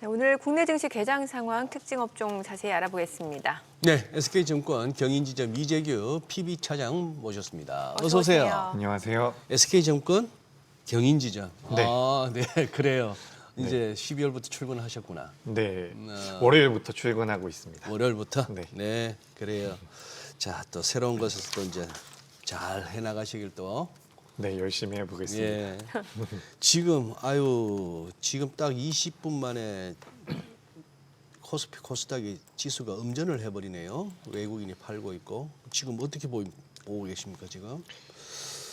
네, 오늘 국내 증시 개장 상황 특징 업종 자세히 알아보겠습니다. 네, SK증권 경인지점 이재규 PB 차장 모셨습니다. 어서 어서 오세요. 오세요. 안녕하세요. SK증권 경인지점. 네. 아, 네, 그래요. 이제 12월부터 출근하셨구나. 네. 어. 월요일부터 출근하고 있습니다. 월요일부터. 네. 그래요. 자, 또 새로운 것에서 또 이제 잘 해나가시길 또. 네, 열심히 해보겠습니다. 예. 지금 아유 지금 딱 20분 만에 코스피 코스닥이 지수가 음전을 해버리네요. 외국인이 팔고 있고 지금 어떻게 보이, 보고 계십니까 지금?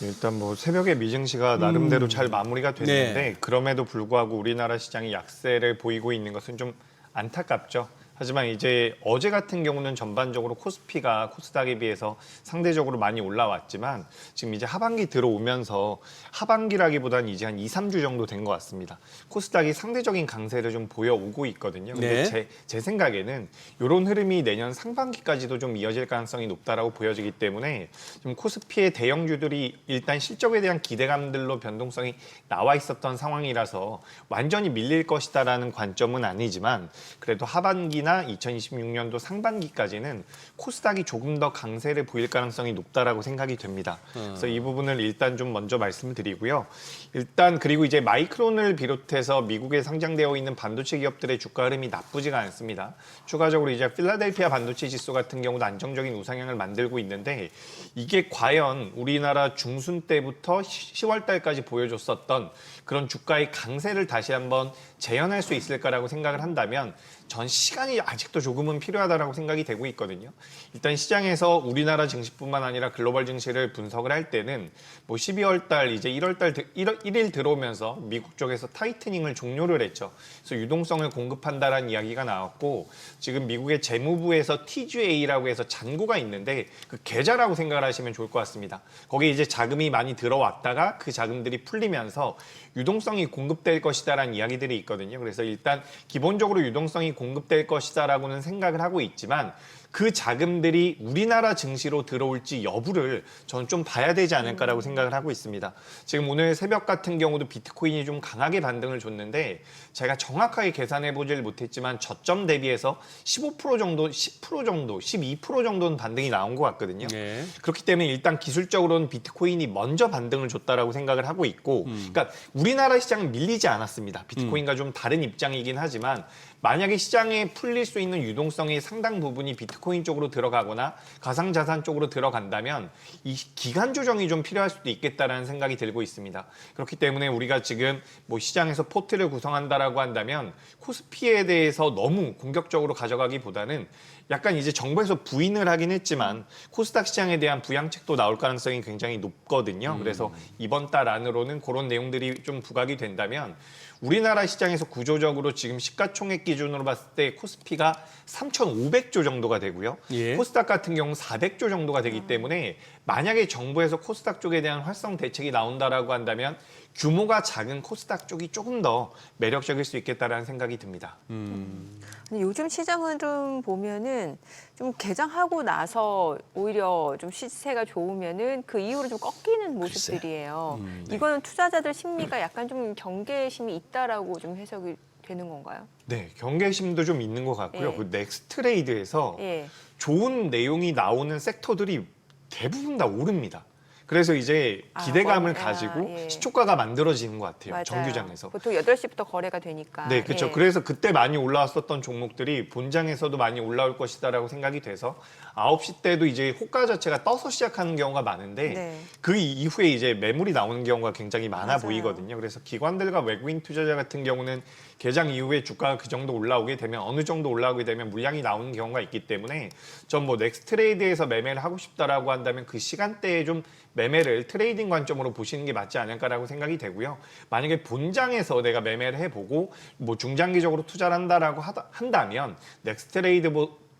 일단 뭐 새벽에 미증시가 나름대로 잘 마무리가 됐는데 음. 네. 그럼에도 불구하고 우리나라 시장이 약세를 보이고 있는 것은 좀 안타깝죠. 하지만 이제 어제 같은 경우는 전반적으로 코스피가 코스닥에 비해서 상대적으로 많이 올라왔지만 지금 이제 하반기 들어오면서 하반기라기보다는 이제 한 2, 3주 정도 된 것 같습니다. 코스닥이 상대적인 강세를 좀 보여오고 있거든요. 근데 네. 제, 제 생각에는 이런 흐름이 내년 상반기까지도 좀 이어질 가능성이 높다라고 보여지기 때문에 지금 코스피의 대형주들이 일단 실적에 대한 기대감들로 변동성이 나와 있었던 상황이라서 완전히 밀릴 것이다라는 관점은 아니지만 그래도 하반기 나 2026년도 상반기까지는 코스닥이 조금 더 강세를 보일 가능성이 높다라고 생각이 됩니다. 그래서 이 부분을 일단 좀 먼저 말씀을 드리고요. 일단 그리고 이제 마이크론을 비롯해서 미국에 상장되어 있는 반도체 기업들의 주가 흐름이 나쁘지가 않습니다. 추가적으로 이제 필라델피아 반도체 지수 같은 경우도 안정적인 우상향을 만들고 있는데 이게 과연 우리나라 중순 때부터 10월 달까지 보여줬었던 그런 주가의 강세를 다시 한번 재현할 수 있을까라고 생각을 한다면 전 시간이 아직도 조금은 필요하다라고 생각이 되고 있거든요. 일단 시장에서 우리나라 증시뿐만 아니라 글로벌 증시를 분석을 할 때는 뭐 12월 달 이제 1월 달 1월 1일 들어오면서 미국 쪽에서 타이트닝을 종료를 했죠. 그래서 유동성을 공급한다라는 이야기가 나왔고 지금 미국의 재무부에서 TGA라고 해서 잔고가 있는데 그 계좌라고 생각을 하시면 좋을 것 같습니다. 거기에 이제 자금이 많이 들어왔다가 그 자금들이 풀리면서 유동성이 공급될 것이다라는 이야기들이 있거든요. 그래서 일단 기본적으로 유동성이 공급될 것이다라고는 생각을 하고 있지만 그 자금들이 우리나라 증시로 들어올지 여부를 저는 좀 봐야 되지 않을까라고 생각을 하고 있습니다. 지금 오늘 새벽 같은 경우도 비트코인이 좀 강하게 반등을 줬는데 제가 정확하게 계산해 보질 못했지만 저점 대비해서 15% 정도, 10% 정도, 12% 정도는 반등이 나온 것 같거든요. 네. 그렇기 때문에 일단 기술적으로는 비트코인이 먼저 반등을 줬다라고 생각을 하고 있고, 그러니까 우리나라 시장은 밀리지 않았습니다. 비트코인과 좀 다른 입장이긴 하지만 만약에 시장에 풀릴 수 있는 유동성의 상당 부분이 비트코인 쪽으로 들어가거나 가상자산 쪽으로 들어간다면 이 기간 조정이 좀 필요할 수도 있겠다라는 생각이 들고 있습니다. 그렇기 때문에 우리가 지금 뭐 시장에서 포트를 구성한다라고 한다면 코스피에 대해서 너무 공격적으로 가져가기보다는 약간 이제 정부에서 부인을 하긴 했지만 코스닥 시장에 대한 부양책도 나올 가능성이 굉장히 높거든요. 그래서 이번 달 안으로는 그런 내용들이 좀 부각이 된다면 우리나라 시장에서 구조적으로 지금 시가총액 기준으로 봤을 때 코스피가 3,500조 정도가 되고요. 예. 코스닥 같은 경우 400조 정도가 되기 때문에 만약에 정부에서 코스닥 쪽에 대한 활성 대책이 나온다라고 한다면 규모가 작은 코스닥 쪽이 조금 더 매력적일 수 있겠다라는 생각이 듭니다. 근데 요즘 시장 흐름 보면은 좀 개장하고 나서 오히려 좀 시세가 좋으면은 그 이후로 좀 꺾이는 모습들이에요. 음, 네. 이거는 투자자들 심리가 약간 좀 경계심이 있다라고 좀 해석이 되는 건가요? 네, 경계심도 좀 있는 것 같고요. 예. 그 넥스트레이드에서 예. 좋은 내용이 나오는 섹터들이 대부분 다 오릅니다. 그래서 이제 아, 기대감을 원- 아, 가지고 예. 시초가가 만들어지는 것 같아요. 맞아요. 정규장에서. 보통 8시부터 거래가 되니까. 네, 그렇죠. 예. 그래서 그때 많이 올라왔었던 종목들이 본장에서도 많이 올라올 것이다라고 생각이 돼서 9시 때도 이제 호가 자체가 떠서 시작하는 경우가 많은데 네. 그 이후에 이제 매물이 나오는 경우가 굉장히 많아 맞아요. 보이거든요. 그래서 기관들과 외국인 투자자 같은 경우는 개장 이후에 주가가 그 정도 올라오게 되면 어느 정도 올라오게 되면 물량이 나오는 경우가 있기 때문에 전 뭐 넥스트레이드에서 매매를 하고 싶다라고 한다면 그 시간대에 좀 매매를 트레이딩 관점으로 보시는 게 맞지 않을까라고 생각이 되고요. 만약에 본장에서 내가 매매를 해보고 뭐 중장기적으로 투자를 한다라고 하다, 한다면 넥스트레이드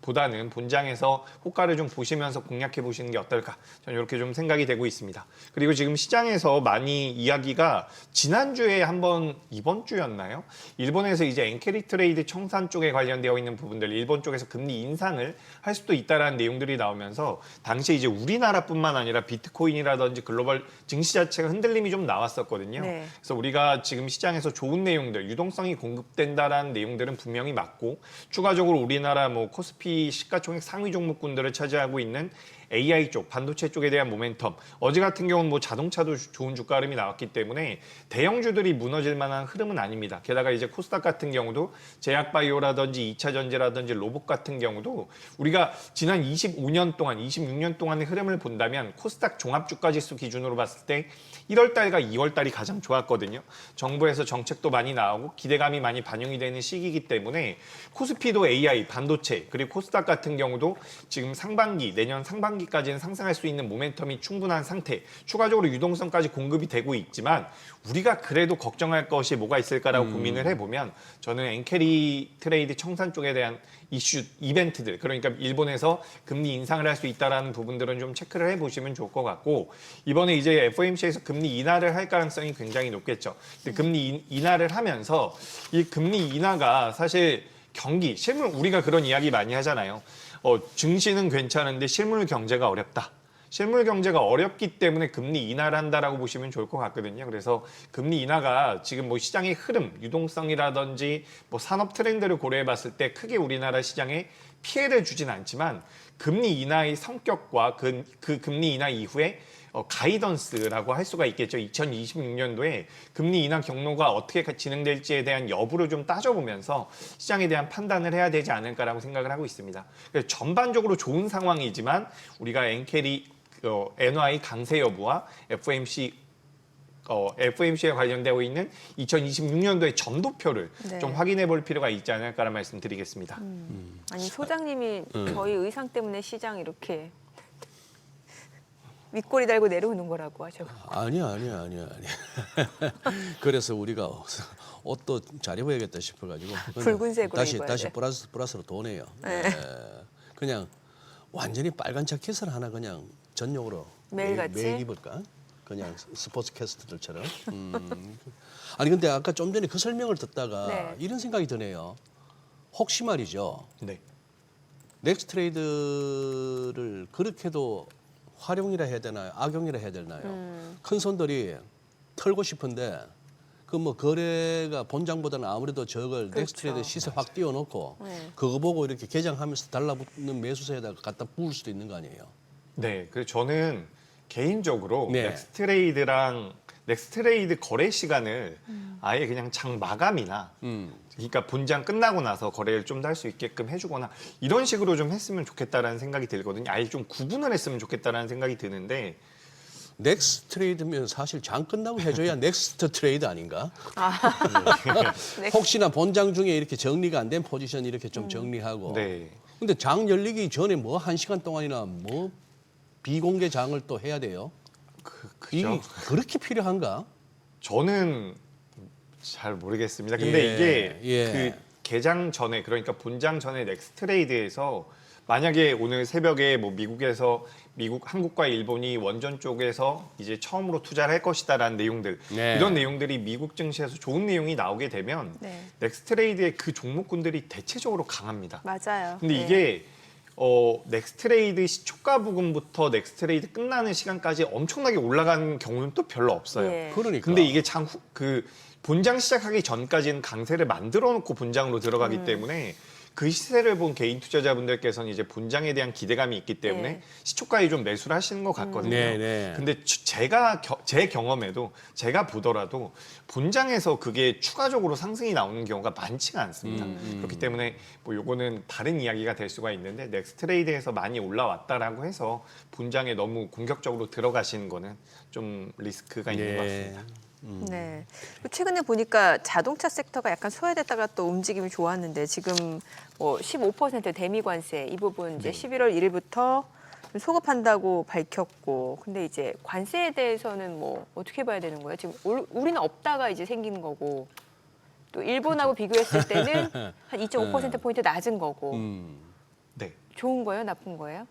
보다는 본장에서 호가를 좀 보시면서 공략해 보시는 게 어떨까 저는 이렇게 좀 생각이 되고 있습니다. 그리고 지금 시장에서 많이 이야기가 지난주에 한번 이번 주였나요? 일본에서 이제 엔캐리 트레이드 청산 쪽에 관련되어 있는 부분들 일본 쪽에서 금리 인상을 할 수도 있다라는 내용들이 나오면서 당시에 이제 우리나라뿐만 아니라 비트코인이라든지 글로벌 증시 자체가 흔들림이 좀 나왔었거든요. 네. 그래서 우리가 지금 시장에서 좋은 내용들, 유동성이 공급된다라는 내용들은 분명히 맞고 추가적으로 우리나라 뭐 코스피 시가총액 상위 종목군들을 차지하고 있는 AI 쪽, 반도체 쪽에 대한 모멘텀. 어제 같은 경우는 뭐 자동차도 주- 좋은 주가 흐름이 나왔기 때문에 대형주들이 무너질 만한 흐름은 아닙니다. 게다가 이제 코스닥 같은 경우도 제약바이오라든지 2차 전지라든지 로봇 같은 경우도 우리가 지난 25년 동안, 26년 동안의 흐름을 본다면 코스닥 종합주가지수 기준으로 봤을 때 1월 달과 2월 달이 가장 좋았거든요. 정부에서 정책도 많이 나오고 기대감이 많이 반영이 되는 시기이기 때문에 코스피도 AI, 반도체, 그리고 코스닥 같은 경우도 지금 상반기, 내년 상반기 까지는 상승할 수 있는 모멘텀이 충분한 상태, 추가적으로 유동성까지 공급이 되고 있지만 우리가 그래도 걱정할 것이 뭐가 있을까라고 고민을 해보면 저는 엔캐리 트레이드 청산 쪽에 대한 이슈 이벤트들 그러니까 일본에서 금리 인상을 할 수 있다라는 부분들은 좀 체크를 해보시면 좋을 것 같고 이번에 이제 FOMC에서 금리 인하를 할 가능성이 굉장히 높겠죠. 근데 금리 인- 인하를 하면서 이 금리 인하가 사실 경기 실물 우리가 그런 이야기 많이 하잖아요. 어, 증시는 괜찮은데 실물 경제가 어렵다. 실물 경제가 어렵기 때문에 금리 인하를 한다라고 보시면 좋을 것 같거든요. 그래서 금리 인하가 지금 뭐 시장의 흐름, 유동성이라든지 뭐 산업 트렌드를 고려해 봤을 때 크게 우리나라 시장에 피해를 주진 않지만 금리 인하의 성격과 그, 그 금리 인하 이후에 어, 가이던스라고 할 수가 있겠죠. 2026년도에 금리 인하 경로가 어떻게 가- 진행될지에 대한 여부를 좀 따져보면서 시장에 대한 판단을 해야 되지 않을까라고 생각을 하고 있습니다. 그래서 전반적으로 좋은 상황이지만 우리가 엔캐리 어, NY 강세 여부와 FMC 어, FMC에 관련되어 있는 2026년도의 점도표를 네. 좀 확인해 볼 필요가 있지 않을까라는 말씀 드리겠습니다. 아니 소장님이 저희 의상 때문에 시장 이렇게 윗꼬리 달고 내려오는 거라고 하셔. 아니야 아니야 아니야 아니야. 그래서 우리가 옷도 잘 입어야겠다 싶어가지고 붉은색으로 다시 입어야 다시 돼. 플러스 플러스로 도네요. 네. 예. 그냥 완전히 빨간 자켓을 하나 그냥 전용으로 매일같이? 매일 입을까? 그냥 스포츠 캐스트들처럼. 음. 아니 근데 아까 좀 전에 그 설명을 듣다가 네. 이런 생각이 드네요. 혹시 말이죠. 네. 넥스트레이드를 그렇게도 활용이라 해야 되나요? 악용이라 해야 되나요? 음. 큰 손들이 털고 싶은데 그 뭐 거래가 본장보다는 아무래도 저걸 그렇죠. 넥스트레이드 시세 확 띄워놓고 네. 그거 보고 이렇게 개장하면서 달라붙는 매수세에다가 갖다 부을 수도 있는 거 아니에요? 네, 그래서 저는 개인적으로 네. 넥스트레이드랑 넥스트레이드 거래 시간을 아예 그냥 장 마감이나 음. 그러니까 본장 끝나고 나서 거래를 좀 더 할 수 있게끔 해주거나 이런 식으로 좀 했으면 좋겠다라는 생각이 들거든요. 아예 좀 구분을 했으면 좋겠다라는 생각이 드는데 넥스트 트레이드면 사실 장 끝나고 해줘야 넥스트 트레이드 아닌가? 네. 혹시나 본장 중에 이렇게 정리가 안 된 포지션 이렇게 좀 정리하고. 네. 근데 장 열리기 전에 뭐 한 시간 동안이나 뭐 비공개 장을 또 해야 돼요? 그, 이 그죠? 그렇게 필요한가? 저는 잘 모르겠습니다. 근데 예, 이게 예. 그 개장 전에 그러니까 본장 전에 넥스트레이드에서 만약에 오늘 새벽에 뭐 미국에서 미국 한국과 일본이 원전 쪽에서 이제 처음으로 투자를 할 것이다라는 내용들 네. 이런 내용들이 미국 증시에서 좋은 내용이 나오게 되면 네. 넥스트레이드의 그 종목군들이 대체적으로 강합니다. 맞아요. 근데 네. 이게 어 넥스트레이드 시초가 부분부터 넥스트레이드 끝나는 시간까지 엄청나게 올라가는 경우는 또 별로 없어요. 예. 그러니까. 근데 이게 참 그 본장 시작하기 전까지는 강세를 만들어 놓고 본장으로 들어가기 음. 때문에 그 시세를 본 개인 투자자분들께서는 이제 본장에 대한 기대감이 있기 때문에 네. 시초가에 좀 매수를 하시는 것 같거든요. 네, 네. 근데 주- 제가 겨- 제 경험에도 제가 보더라도 본장에서 그게 추가적으로 상승이 나오는 경우가 많지가 않습니다. 음, 그렇기 때문에 뭐 요거는 다른 이야기가 될 수가 있는데 넥스트레이드에서 많이 올라왔다라고 해서 본장에 너무 공격적으로 들어가시는 거는 좀 리스크가 있는 것 같습니다. 네. 그리고 최근에 보니까 자동차 섹터가 약간 소외됐다가 또 움직임이 좋았는데 지금 뭐 15% 대미 관세 이 부분 이제 11월 1일부터 소급한다고 밝혔고 근데 이제 관세에 대해서는 뭐 어떻게 봐야 되는 거예요? 지금 올- 우리는 없다가 이제 생기는 거고 또 일본하고 비교했을 때는 한 2.5% 포인트 낮은 거고 음. 네. 좋은 거예요, 나쁜 거예요?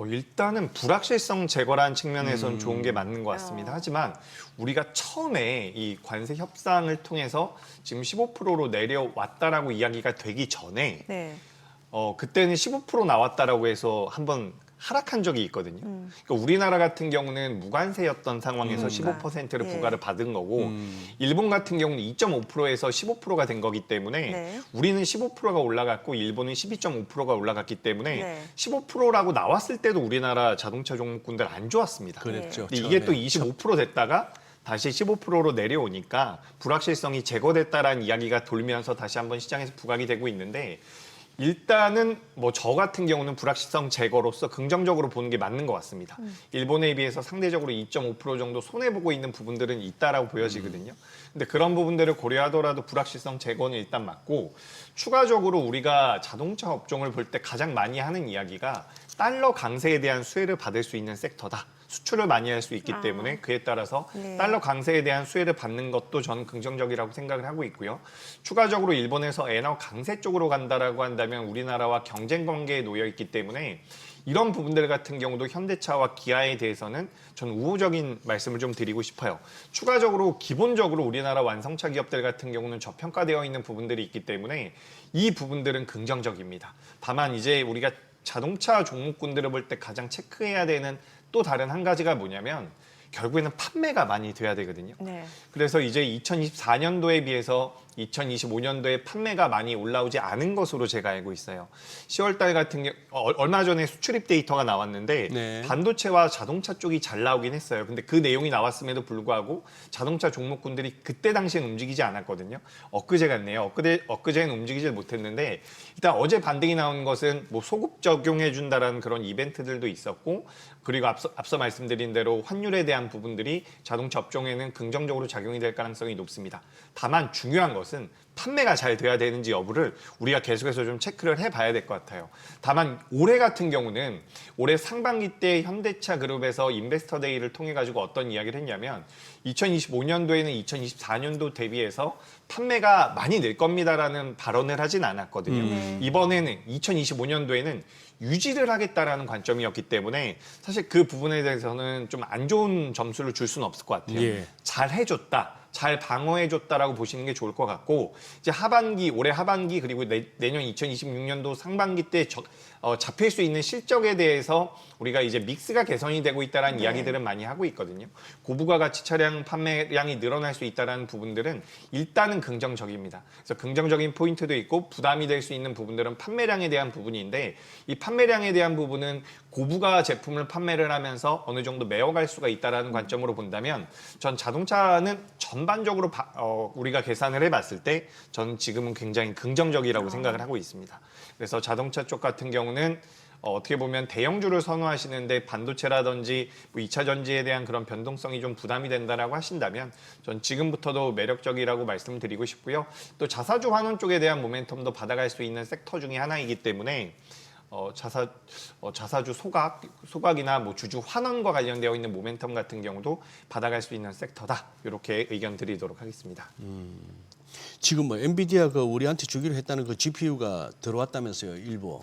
어, 일단은 불확실성 제거라는 측면에서는 음. 좋은 게 맞는 것 같습니다. 어. 하지만 우리가 처음에 이 관세 협상을 통해서 지금 15%로 내려왔다라고 이야기가 되기 전에 네. 어, 그때는 15% 나왔다라고 해서 한번 하락한 적이 있거든요. 음. 그러니까 우리나라 같은 경우는 무관세였던 상황에서 음. 15%를 예. 부과를 받은 거고 음. 일본 같은 경우는 2.5%에서 15%가 된 거기 때문에 네. 우리는 15%가 올라갔고 일본은 12.5%가 올라갔기 때문에 네. 15%라고 나왔을 때도 우리나라 자동차 종목군들 안 좋았습니다. 그랬죠. 근데 이게 또 처음에. 25% 됐다가 다시 15%로 내려오니까 불확실성이 제거됐다라는 이야기가 돌면서 다시 한번 시장에서 부각이 되고 있는데 일단은 뭐 저 같은 경우는 불확실성 제거로서 긍정적으로 보는 게 맞는 것 같습니다. 일본에 비해서 상대적으로 2.5% 정도 손해 보고 있는 부분들은 있다라고 보여지거든요. 근데 그런 부분들을 고려하더라도 불확실성 제거는 일단 맞고 추가적으로 우리가 자동차 업종을 볼 때 가장 많이 하는 이야기가 달러 강세에 대한 수혜를 받을 수 있는 섹터다. 수출을 많이 할 수 있기 아. 때문에 그에 따라서 네. 달러 강세에 대한 수혜를 받는 것도 저는 긍정적이라고 생각을 하고 있고요. 추가적으로 일본에서 엔화 강세 쪽으로 간다라고 한다면 우리나라와 경쟁 관계에 놓여 있기 때문에 이런 부분들 같은 경우도 현대차와 기아에 대해서는 저는 우호적인 말씀을 좀 드리고 싶어요. 추가적으로 기본적으로 우리나라 완성차 기업들 같은 경우는 저평가되어 있는 부분들이 있기 때문에 이 부분들은 긍정적입니다. 다만 이제 우리가 자동차 종목군들을 볼 때 가장 체크해야 되는 또 다른 한 가지가 뭐냐면 결국에는 판매가 많이 돼야 되거든요. 네. 그래서 이제 2024년도에 비해서 2025년도에 판매가 많이 올라오지 않은 것으로 제가 알고 있어요. 10월 달 같은 경우 어, 얼마 전에 수출입 데이터가 나왔는데 네. 반도체와 자동차 쪽이 잘 나오긴 했어요. 근데 그 내용이 나왔음에도 불구하고 자동차 종목군들이 그때 당시엔 움직이지 않았거든요. 엊그제 같네요. 엊그제 엊그제는 움직이질 못했는데 일단 어제 반등이 나온 것은 뭐 소급 적용해 준다라는 그런 이벤트들도 있었고 그리고 앞서, 앞서 말씀드린 대로 환율에 대한 부분들이 자동차 업종에는 긍정적으로 작용이 될 가능성이 높습니다. 다만 중요한 것은 판매가 잘 돼야 되는지 여부를 우리가 계속해서 좀 체크를 해봐야 될 것 같아요. 다만 올해 같은 경우는 올해 상반기 때 현대차 그룹에서 인베스터 데이를 통해 가지고 어떤 이야기를 했냐면 2025년도에는 2024년도 대비해서 판매가 많이 늘 겁니다라는 발언을 하진 않았거든요. 네. 이번에는 2025년도에는 유지를 하겠다라는 관점이었기 때문에 사실 그 부분에 대해서는 좀 안 좋은 점수를 줄 수는 없을 것 같아요. 예. 잘 해줬다. 잘 방어해줬다라고 보시는 게 좋을 것 같고 이제 하반기 올해 하반기 그리고 내, 내년 2026년도 상반기 때 저- 어, 잡힐 수 있는 실적에 대해서 우리가 이제 믹스가 개선이 되고 있다라는 네. 이야기들은 많이 하고 있거든요. 고부가 가치 차량 판매량이 늘어날 수 있다라는 부분들은 일단은 긍정적입니다. 그래서 긍정적인 포인트도 있고 부담이 될 수 있는 부분들은 판매량에 대한 부분인데 이 판매량에 대한 부분은 고부가 제품을 판매를 하면서 어느 정도 메어갈 수가 있다라는 관점으로 본다면 전 자동차는 전 반적으로 바- 어, 우리가 계산을 해봤을 때 저는 지금은 굉장히 긍정적이라고 생각을 하고 있습니다. 그래서 자동차 쪽 같은 경우는 어, 어떻게 보면 대형주를 선호하시는데 반도체라든지 뭐 2차 전지에 대한 그런 변동성이 좀 부담이 된다라고 하신다면 전 지금부터도 매력적이라고 말씀드리고 싶고요. 또 자사주 환원 쪽에 대한 모멘텀도 받아갈 수 있는 섹터 중에 하나이기 때문에 어, 자사 어, 자사주 소각 소각이나 뭐 주주 환원과 관련되어 있는 모멘텀 같은 경우도 받아갈 수 있는 섹터다. 이렇게 의견 드리도록 하겠습니다. 지금 뭐 엔비디아가 우리한테 주기로 했다는 그 GPU가 들어왔다면서요 일부.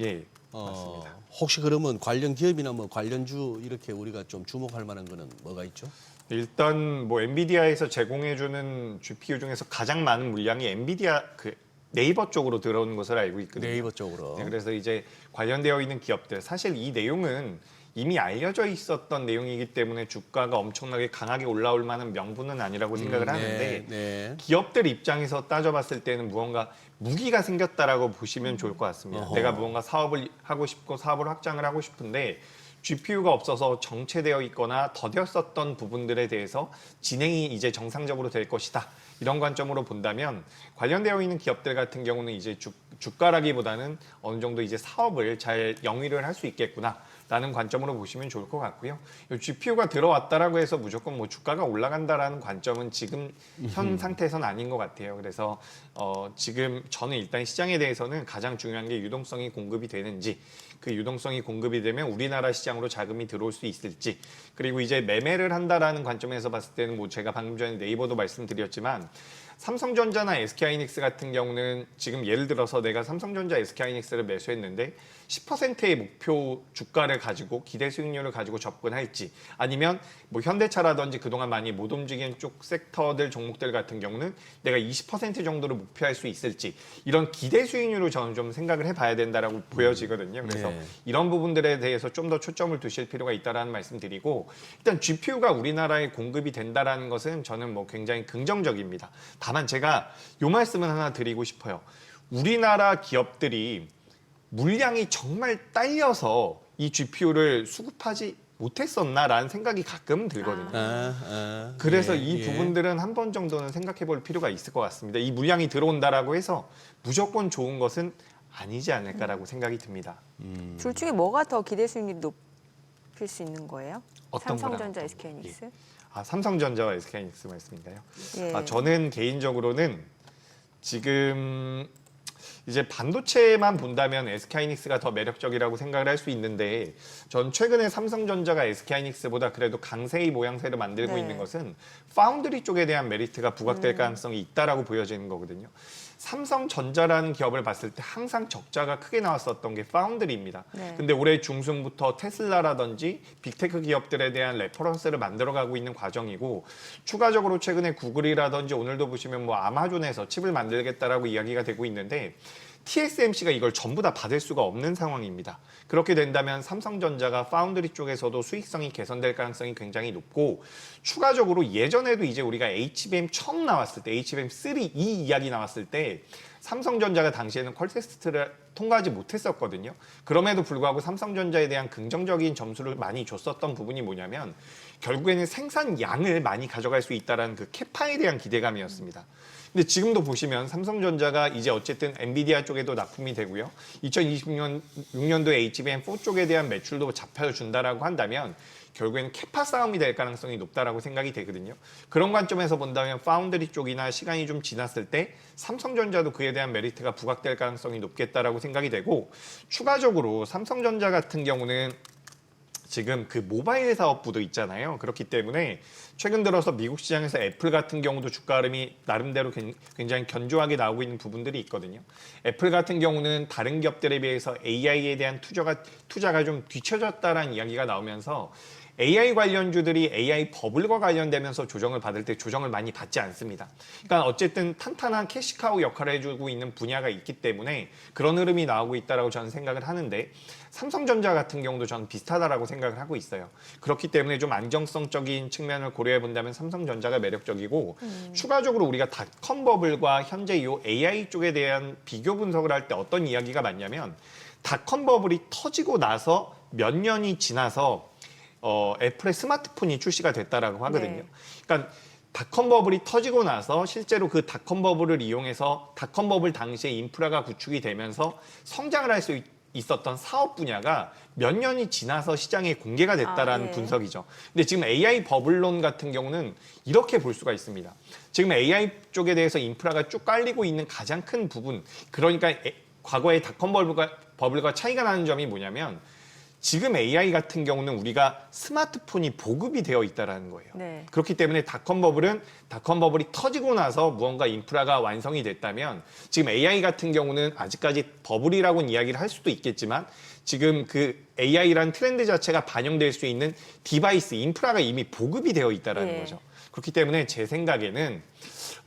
예, 어, 맞습니다. 혹시 그러면 관련 기업이나 뭐 관련주 이렇게 우리가 좀 주목할 만한 거는 뭐가 있죠? 일단 뭐 엔비디아에서 제공해주는 GPU 중에서 가장 많은 물량이 엔비디아 그 네이버 쪽으로 들어오는 것을 알고 있거든요. 네이버 쪽으로. 네, 그래서 이제 관련되어 있는 기업들 사실 이 내용은 이미 알려져 있었던 내용이기 때문에 주가가 엄청나게 강하게 올라올 만한 명분은 아니라고 생각을 음, 하는데 네, 네. 기업들 입장에서 따져봤을 때는 무언가 무기가 생겼다라고 보시면 좋을 것 같습니다. 어허. 내가 무언가 사업을 하고 싶고 사업을 확장을 하고 싶은데 GPU가 없어서 정체되어 있거나 더뎠었던 부분들에 대해서 진행이 이제 정상적으로 될 것이다. 이런 관점으로 본다면 관련되어 있는 기업들 같은 경우는 이제 주, 주가라기보다는 어느 정도 이제 사업을 잘 영위를 할 수 있겠구나. 라는 관점으로 보시면 좋을 것 같고요. 이 GPU가 들어왔다라고 해서 무조건 뭐 주가가 올라간다라는 관점은 지금 현 상태에서는 아닌 것 같아요. 그래서 어, 지금 저는 일단 시장에 대해서는 가장 중요한 게 유동성이 공급이 되는지 그 유동성이 공급이 되면 우리나라 시장으로 자금이 들어올 수 있을지 그리고 이제 매매를 한다라는 관점에서 봤을 때는 뭐 제가 방금 전에 네이버도 말씀드렸지만 삼성전자나 SK하이닉스 같은 경우는 지금 예를 들어서 내가 삼성전자, SK하이닉스를 매수했는데 10%의 목표 주가를 가지고 기대 수익률을 가지고 접근할지 아니면 뭐 현대차라든지 그동안 많이 못 움직인 쪽 섹터들 종목들 같은 경우는 내가 20% 정도를 목표할 수 있을지 이런 기대 수익률을 저는 좀 생각을 해봐야 된다라고 보여지거든요. 그래서 네. 이런 부분들에 대해서 좀 더 초점을 두실 필요가 있다라는 말씀드리고 일단 GPU가 우리나라에 공급이 된다라는 것은 저는 뭐 굉장히 긍정적입니다. 다만 제가 요 말씀은 하나 드리고 싶어요. 우리나라 기업들이 물량이 정말 딸려서 이 GPU를 수급하지 못했었나라는 생각이 가끔 들거든요. 아, 아, 그래서 예, 이 예. 부분들은 한 번 정도는 생각해 볼 필요가 있을 것 같습니다. 이 물량이 들어온다라고 해서 무조건 좋은 것은 아니지 않을까라고 생각이 듭니다. 둘 중에 뭐가 더 기대 수익률이 높일 수 있는 거예요? 어떤 삼성전자, 거랑 SK하이닉스? 아, 삼성전자와 SK하이닉스 말씀인가요? 예. 아, 저는 개인적으로는 지금 이제 반도체만 본다면 SK하이닉스가 더 매력적이라고 생각을 할 수 있는데 전 최근에 삼성전자가 SK하이닉스보다 그래도 강세의 모양새를 만들고 네. 있는 것은 파운드리 쪽에 대한 메리트가 음. 부각될 가능성이 있다라고 보여지는 거거든요. 삼성전자라는 기업을 봤을 때 항상 적자가 크게 나왔었던 게 파운드리입니다. 네. 근데 올해 중순부터 테슬라라든지 빅테크 기업들에 대한 레퍼런스를 만들어가고 있는 과정이고 추가적으로 최근에 구글이라든지 오늘도 보시면 뭐 아마존에서 칩을 만들겠다라고 이야기가 되고 있는데 TSMC가 이걸 전부 다 받을 수가 없는 상황입니다. 그렇게 된다면 삼성전자가 파운드리 쪽에서도 수익성이 개선될 가능성이 굉장히 높고 추가적으로 예전에도 이제 우리가 HBM 처음 나왔을 때 HBM3 이 이야기 나왔을 때 삼성전자가 당시에는 퀄 테스트를 통과하지 못했었거든요. 그럼에도 불구하고 삼성전자에 대한 긍정적인 점수를 많이 줬었던 부분이 뭐냐면 결국에는 생산량을 많이 가져갈 수 있다는 그 캐파에 대한 기대감이었습니다. 근데 지금도 보시면 삼성전자가 이제 어쨌든 엔비디아 쪽에도 납품이 되고요. 2026년 6년도에 HBM4 쪽에 대한 매출도 잡혀준다라고 한다면 결국에는 캐파 싸움이 될 가능성이 높다라고 생각이 되거든요. 그런 관점에서 본다면 파운드리 쪽이나 시간이 좀 지났을 때 삼성전자도 그에 대한 메리트가 부각될 가능성이 높겠다라고 생각이 되고 추가적으로 삼성전자 같은 경우는 지금 그 모바일 사업부도 있잖아요. 그렇기 때문에 최근 들어서 미국 시장에서 애플 같은 경우도 주가 흐름이 나름대로 굉- 굉장히 견조하게 나오고 있는 부분들이 있거든요. 애플 같은 경우는 다른 기업들에 비해서 AI에 대한 투자가 투자가 좀 뒤처졌다라는 이야기가 나오면서 AI 관련주들이 AI 버블과 관련되면서 조정을 받을 때 조정을 많이 받지 않습니다. 그러니까 어쨌든 탄탄한 캐시카우 역할을 해주고 있는 분야가 있기 때문에 그런 흐름이 나오고 있다라고 저는 생각을 하는데 삼성전자 같은 경우도 저는 비슷하다라고 생각을 하고 있어요. 그렇기 때문에 좀 안정성적인 측면을 고려해 본다면 삼성전자가 매력적이고 추가적으로 우리가 닷컴 버블과 현재 이 AI 쪽에 대한 비교 분석을 할 때 어떤 이야기가 맞냐면 닷컴 버블이 터지고 나서 몇 년이 지나서 어, 애플의 스마트폰이 출시가 됐다라고 하거든요. 네. 그러니까 닷컴 버블이 터지고 나서 실제로 그 닷컴 버블을 이용해서 닷컴 버블 당시에 인프라가 구축이 되면서 성장을 할 수 있었던 사업 분야가 몇 년이 지나서 시장에 공개가 됐다라는 아, 예. 분석이죠. 근데 지금 AI 버블론 같은 경우는 이렇게 볼 수가 있습니다. 지금 AI 쪽에 대해서 인프라가 쭉 깔리고 있는 가장 큰 부분, 그러니까 에- 과거의 닷컴 버블과, 버블과 차이가 나는 점이 뭐냐면 지금 AI 같은 경우는 우리가 스마트폰이 보급이 되어 있다라는 거예요. 네. 그렇기 때문에 닷컴 버블은 닷컴 버블이 터지고 나서 무언가 인프라가 완성이 됐다면 지금 AI 같은 경우는 아직까지 버블이라고는 이야기를 할 수도 있겠지만 지금 그 AI라는 트렌드 자체가 반영될 수 있는 디바이스 인프라가 이미 보급이 되어 있다라는 예. 거죠. 그렇기 때문에 제 생각에는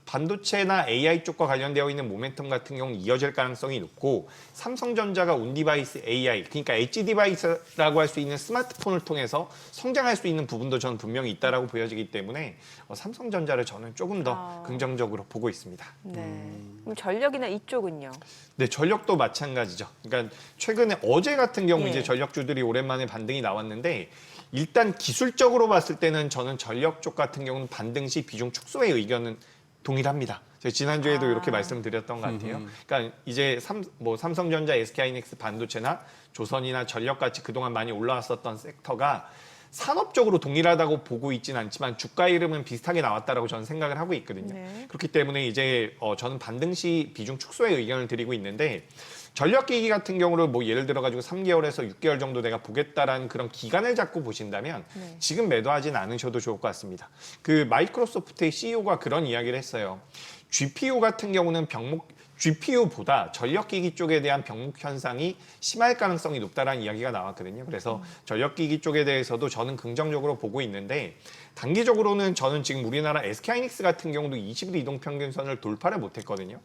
반도체나 AI 쪽과 관련되어 있는 모멘텀 같은 경우는 이어질 가능성이 높고 삼성전자가 온 디바이스 AI 그러니까 엣지 디바이스라고 할 수 있는 스마트폰을 통해서 성장할 수 있는 부분도 저는 분명히 있다라고 보여지기 때문에 어, 삼성전자를 저는 조금 더 아. 긍정적으로 보고 있습니다. 네. 그럼 전력이나 이쪽은요? 네, 전력도 마찬가지죠. 그러니까 최근에 어제 같은 경우 예. 이제 전력 주 들이 오랜만에 반등이 나왔는데 일단 기술적으로 봤을 때는 저는 전력 쪽 같은 경우는 반등 시 비중 축소의 의견은 동일합니다. 제가 지난주에도 아. 이렇게 말씀드렸던 것 같아요. 그러니까 이제 삼, 뭐 삼성전자, SK하이닉스 반도체나 조선이나 전력 같이 그동안 많이 올라왔었던 섹터가 산업적으로 동일하다고 보고 있지는 않지만 주가 이름은 비슷하게 나왔다라고 저는 생각을 하고 있거든요. 네. 그렇기 때문에 이제 어, 저는 반등 시 비중 축소의 의견을 드리고 있는데 전력기기 같은 경우를 뭐 예를 들어 가지고 3개월에서 6개월 정도 내가 보겠다라는 그런 기간을 잡고 보신다면 네. 지금 매도하진 않으셔도 좋을 것 같습니다. 그 마이크로소프트의 CEO가 그런 이야기를 했어요. GPU 같은 경우는 병목 GPU보다 전력기기 쪽에 대한 병목 현상이 심할 가능성이 높다라는 이야기가 나왔거든요. 그래서 전력기기 쪽에 대해서도 저는 긍정적으로 보고 있는데 단기적으로는 저는 지금 우리나라 SK하이닉스 같은 경우도 20일 이동 평균선을 돌파를 못했거든요.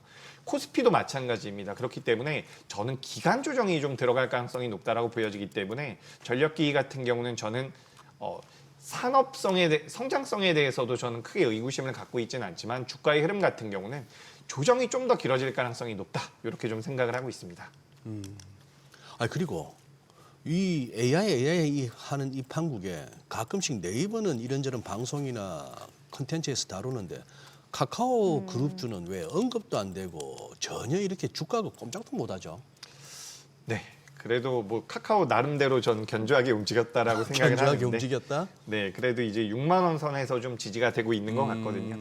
코스피도 마찬가지입니다. 그렇기 때문에 저는 기간 조정이 좀 들어갈 가능성이 높다라고 보여지기 때문에 전력기기 같은 경우는 저는 어, 산업성에 대, 성장성에 대해서도 저는 크게 의구심을 갖고 있지는 않지만 주가의 흐름 같은 경우는 조정이 좀 더 길어질 가능성이 높다 이렇게 좀 생각을 하고 있습니다. 아 그리고 이 AI AI 하는 이 판국에 가끔씩 네이버는 이런저런 방송이나 컨텐츠에서 다루는데 카카오 그룹주는 왜 언급도 안 되고 전혀 이렇게 주가가 꼼짝도 못하죠. 네. 그래도 뭐 카카오 나름대로 전 견조하게 움직였다라고 생각을 견조하게 하는데 움직였다. 네, 그래도 이제 6만 원 선에서 좀 지지가 되고 있는 것 음. 같거든요.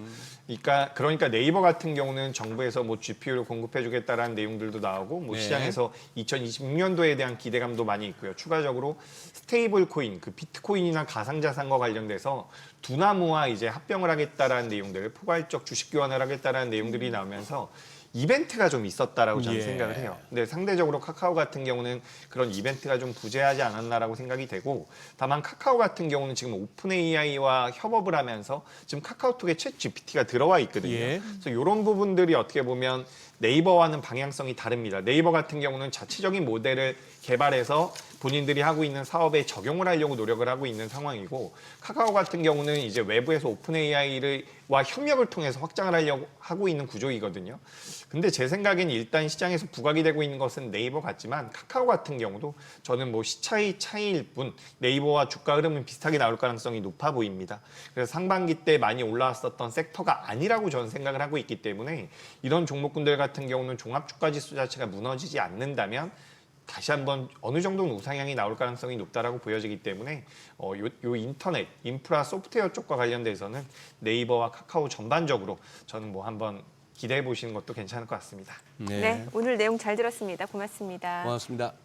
그러니까 그러니까 네이버 같은 경우는 정부에서 뭐 GPU를 공급해주겠다라는 내용들도 나오고 뭐 네. 시장에서 2026년도에 대한 기대감도 많이 있고요. 추가적으로 스테이블 코인, 그 비트코인이나 가상자산과 관련돼서 두나무와 이제 합병을 하겠다라는 내용들, 포괄적 주식 교환을 하겠다라는 내용들이 나오면서 이벤트가 좀 있었다라고 저는 예. 생각을 해요. 근데 상대적으로 카카오 같은 경우는 그런 이벤트가 좀 부재하지 않았나라고 생각이 되고 다만 카카오 같은 경우는 지금 오픈 AI와 협업을 하면서 지금 카카오톡에 챗 GPT가 들어와 있거든요. 예. 그래서 이런 부분들이 어떻게 보면 네이버와는 방향성이 다릅니다. 네이버 같은 경우는 자체적인 모델을 개발해서 본인들이 하고 있는 사업에 적용을 하려고 노력을 하고 있는 상황이고 카카오 같은 경우는 이제 외부에서 오픈 AI와 협력을 통해서 확장을 하려고 하고 있는 구조이거든요. 근데 제 생각엔 일단 시장에서 부각이 되고 있는 것은 네이버 같지만 카카오 같은 경우도 저는 뭐 시차의 차이일 뿐 네이버와 주가 흐름은 비슷하게 나올 가능성이 높아 보입니다. 그래서 상반기 때 많이 올라왔었던 섹터가 아니라고 저는 생각을 하고 있기 때문에 이런 종목군들 같은 경우는 종합 주가 지수 자체가 무너지지 않는다면 다시 한번 어느 정도는 우상향이 나올 가능성이 높다라고 보여지기 때문에 어, 요, 요 인터넷 인프라 소프트웨어 쪽과 관련돼서는 네이버와 카카오 전반적으로 저는 뭐 한번 기대해 보시는 것도 괜찮을 것 같습니다. 네. 오늘 내용 잘 들었습니다. 고맙습니다. 고맙습니다.